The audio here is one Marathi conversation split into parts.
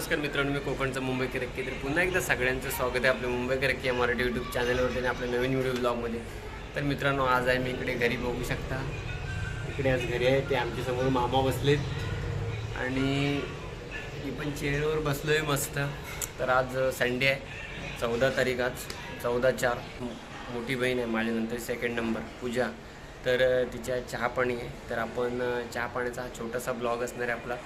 नमस्कार मित्रांनो मी कोकणचं मुंबई रक्की तर पुन्हा एकदा सगळ्यांचं स्वागत आहे आपल्या मुंबई रक्की या मराठी यूट्यूब चॅनलवरती आणि आपल्या नवीन व्हिडिओ ब्लॉगमध्ये तर मित्रांनो आज आहे मी इकडे घरी बघू शकता. इकडे आज घरी आहे ते आमच्यासमोर मामा बसलेत. आणि मी पण चेअरवर बसलो आहे मस्त. तर आज संडे आहे चौदा तारीख आज चौदा चार. मोठी बहीण आहे माझ्यानंतर सेकंड नंबर पूजा. तर तिच्या चहा पाणी आहे. तर आपण चहा पाण्याचा हा छोटासा ब्लॉग असणार आहे आपला.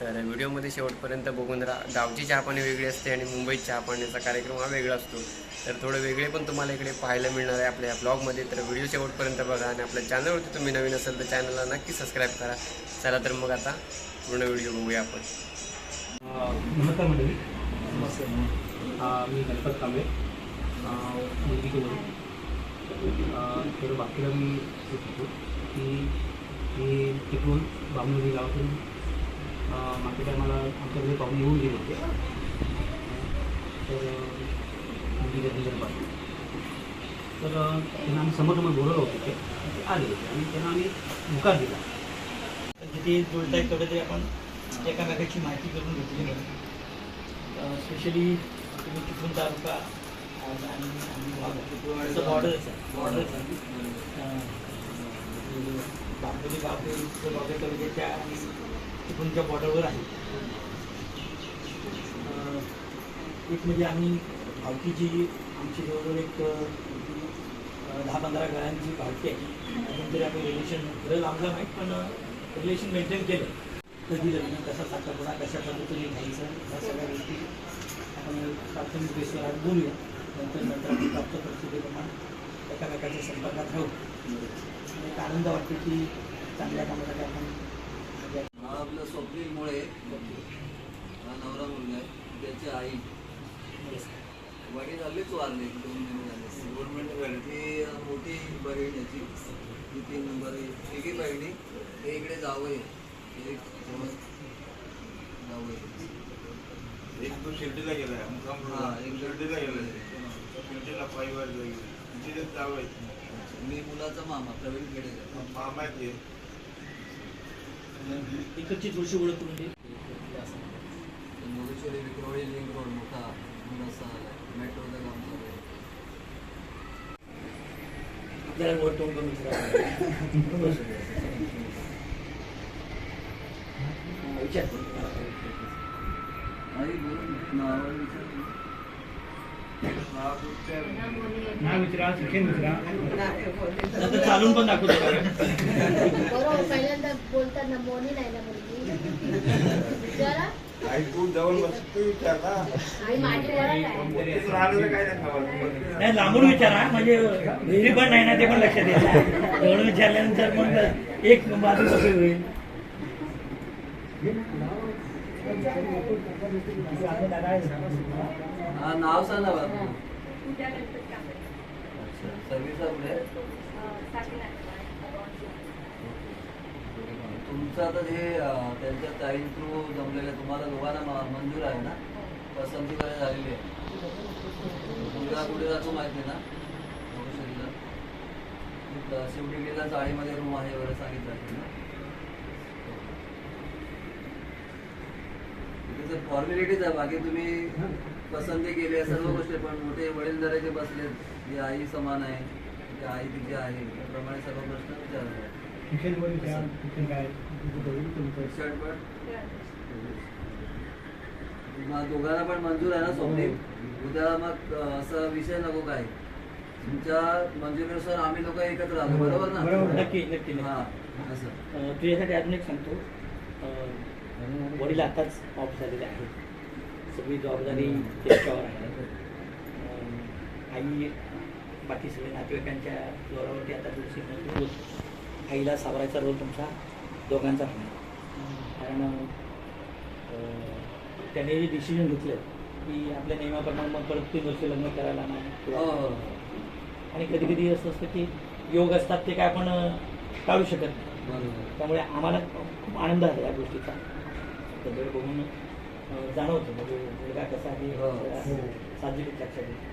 तर व्हिडिओमध्ये शेवटपर्यंत बघून राहा. गावची चहापाणी वेगळी असते आणि मुंबईत चहापाण्याचा कार्यक्रम हा वेगळा असतो. तर थोडं वेगळे पण तुम्हाला इकडे पाहायला मिळणार आहे आपल्या या ब्लॉगमध्ये. तर व्हिडिओ शेवटपर्यंत बघा आणि आपल्या चॅनलवरती तुम्ही नवीन असेल तर चॅनलला नक्की सबस्क्राईब करा. चला तर मग आता पूर्ण व्हिडिओ बघूया आपण. नमस्कार मंडळी. नमस्कार. मी गणपत कांबळे. मुलगी तर बाकीला मी की मी तिकडून बामणोली गावातून मागच्या टायमाला घरी पाहुणे येऊन गेले होते. तर मुलगीच्या तर त्यांना आम्ही समोर बोलवलं होतं ते. आले होते आणि त्यांना आम्ही मुकार दिला. तर जिथे जुळत आहे तेवढं तरी आपण एकामेकाची माहिती करून घेतली पाहिजे स्पेशली तुम्ही चिपळूण तालुका आणि- बॉर्डरच आहे. बॉर्डरच आहे. बांबोली गाव हे तालुक्याच्या आणि तुमच्या बॉर्डरवर आहे. एक म्हणजे आम्ही भावकीची आमची जवळजवळ एक दहा पंधरा घरांची भावकी आहे. अजून तरी आम्ही रिलेशन खरं लांबला माहीत पण रिलेशन मेंटेन केलं. कधी लग्न कसा साखरपणा कशा पद्धतीने घ्यायचं ह्या सगळ्या गोष्टी आपण प्राथमिक बेसवर आज बोलूया. नंतर नंतर आपण प्राप्त परिस्थितीप्रमाणे एकामेकाच्या संपर्कात राहू. आणि एक आनंद वाटतो की चांगल्या कामासाठी आपण हा आपलं स्वप्नीलमुळे हा नवरा मुलगा आहे त्याची आई. वडील आलेच वारले दोन महिने झाले. गव्हर्नमेंट ती मोठी बहीण याची ती. तीन नंबर आहे. तिघी बहिणी हे इकडे जावं आहे. एक जावं आहे. एक तो शिर्डीला गेलाय मुक्कामपूरला. हा, एक शिर्डीला गेलाय. शिर्डीला पायवार गेला तिथे जावं आहे. मी मुलाचा मामा प्रवीण खेडे मामा आहेत ते. इकडची थोडीशी ओळख करून दे मोगेश्वरी विक्रोळी लिंक रोड मोठा मुलाचा मेट्रोचं काम चालू आहे जरा वर तोंड करून विचार आई बोलून नावावर विचार विचारा विचारा चालून पण दाखवतो. पहिल्यांदा बोलताना मोनी नाही ना मुलगी आई तू जवळ बस नाही लांबून विचारा म्हणजे विहिरी पण नाही ना ते पण लक्षात येईल. एवढं विचारल्यानंतर मग एक बाजू कशी होईल? हा नाव सांगा बाबा सर्विसला कुठे तुमचं आता हे त्यांच्या ताई थ्रू जमलेलं आहे. तुम्हाला दोघांना मंजूर आहे ना? पसंती वगैरे झालेली आहे. मुलगा कुठे जातो माहिती आहे ना. इथं शिवडिंगीला चाळीमध्ये रूम आहे वगैरे सांगितलं असेल ना? तिथे फॉर्मॅलिटीज आहे बाकी तुम्ही पसंती केली आहे सर्व गोष्टी पण. मोठे वडीलधारे जे बसले जी आई समान आहे जी आई तिची आहे त्याप्रमाणे सर्व प्रश्न विचारले शिक्षण पण विचारा शिक्षण काय? तुमचं? शर्ट पण मग दोघांना पण मंजूर आहे ना स्वप्नील उद्या मग असा विषय नको काय तुमच्या मंजुरीनुसार आम्ही लोक एकत्र आलो बरोबर ना? बरोबर. नक्की नक्की हा असं. तुझ्यासाठी अजून एक सांगतो. वडील आताच ऑफ झालेले आहेत. सगळी जबाबदारी त्यांच्यावर आहे. आई बाकी सगळे नातेवाईकांच्या जोरावरती आता होत आईला सावरायचा रोल तुमचा दोघांचा आहे. कारण त्याने जे डिसिजन घेतलं की आपल्या नियमाप्रमाणे मग परत तीन वर्ष लग्न करायला नाही हो किंवा हो. आणि कधी कधी असं असतं की योग असतात ते काय आपण टाळू शकत नाही. त्यामुळे आम्हाला खूप आनंद आहे या गोष्टीचा. सगळं बघून जाणवतो म्हणजे मुलगा कसा आहे साजिक लक्षात येतो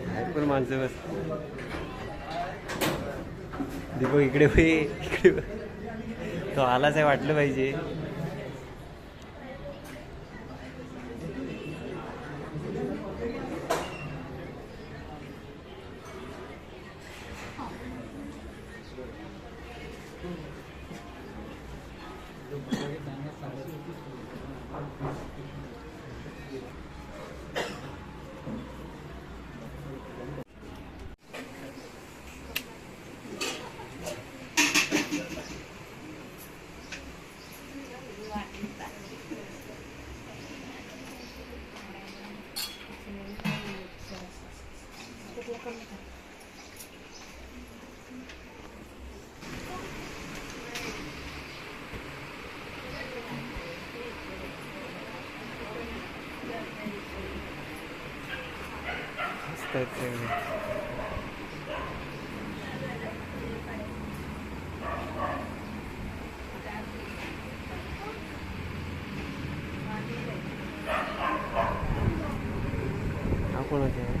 पण माणसं बस. दीपक इकडे होई इकडे तो आलाच आहे वाटलं पाहिजे. したやつよね。この辺。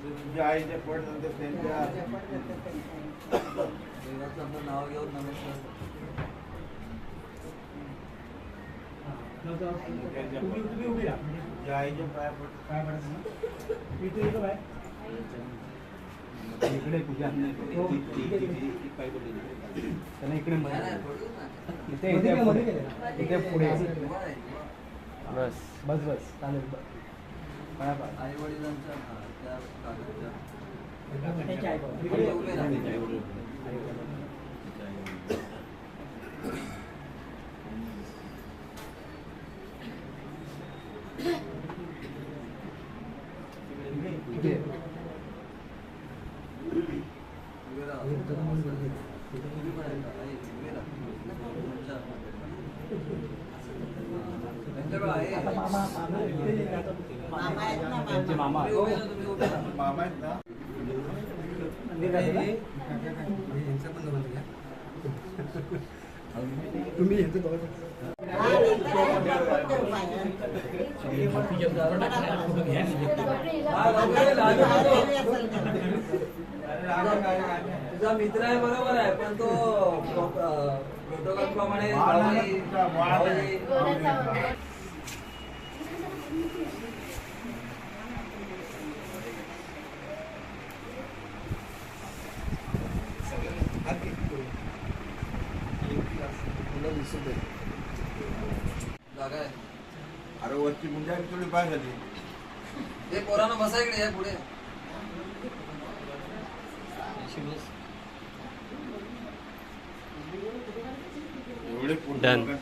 पड नंतर त्यांच्या देवाचं नाव घेऊन नमस्कार पाय काय इथे इकडे पूजा हो, आहे, आहे. त्याला इकडे. इथे इथे पुढे. आहे. बस बस बस चालेल बस. पाया पाड. आई वडिलांच्या हा, त्या काकाच्या. त्यांची आई बघा. इकडे इकडे उभे राहा. इथे. उभे राहा. तुम्ही पण आहे का? आई, उभे राहा. तुमच्या. त्यांच्याकडे आहे. आता मामा मामा इथे जे राहतात ते. मामा आहेत ना त्यांचे मामा मामा तुम्ही उभे राहा, तुम्ही उभे राहा. मामा आहेत ना मंदिर राहतं ना? तुम्ही येतो दोघं. हा, नंतर आपण पाहिलं. हा, लवकर ये, लाजू नको. आलेली असेल का? तुझा मित्र आहे बरोबर आहे पण तो प्रोटोकॉल प्रमाणे वाढ आहे ना भाऊजी- तुमचा, वाढ आहे. भाऊजी- जागा आहे अरे वरची मुंजा थोडी पाय झाली. हे पोरानं बसा इकडे या पुढे. एवढे. लोकांचे